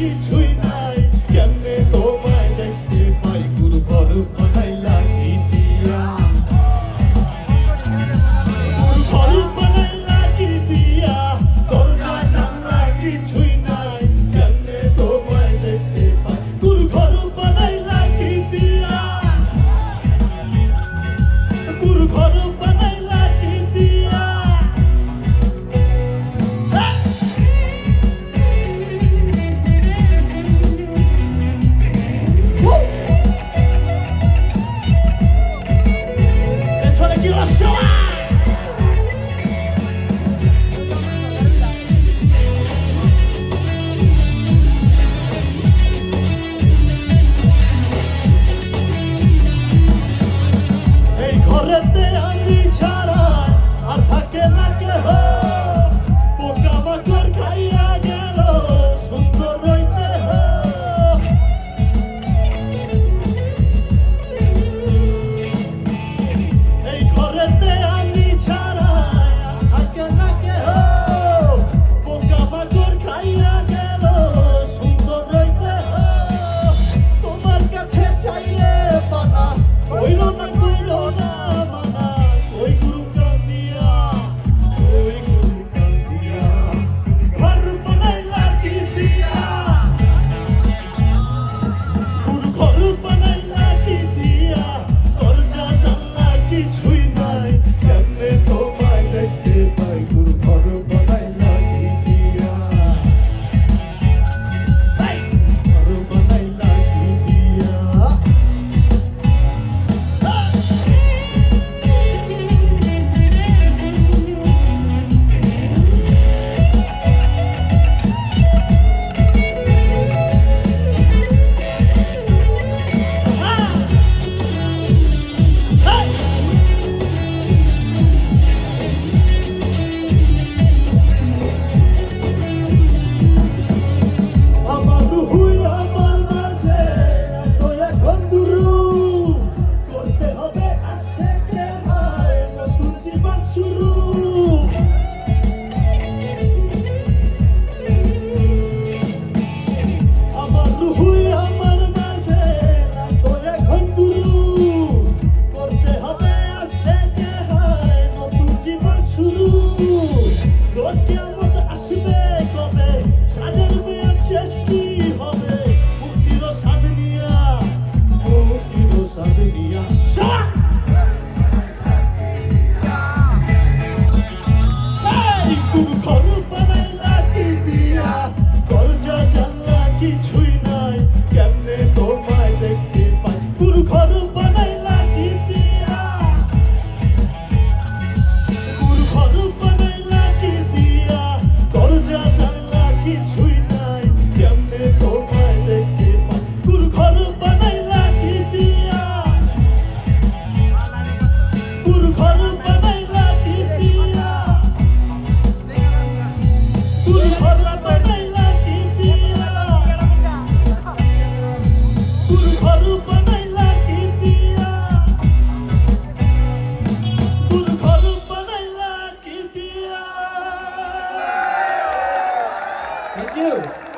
কিছুই নাই। কেমনে তোমায় দেখতে পাই? গুরু বড় লাগি দিয়া। গুরু বড় লাগি দিয়া। দরজা, জানলা কিছুই নাই। কেমনে তোমায় দেখতে পাই? গুরু লাগি দিয়া। গুরু Kościoła! Correte a mí. you.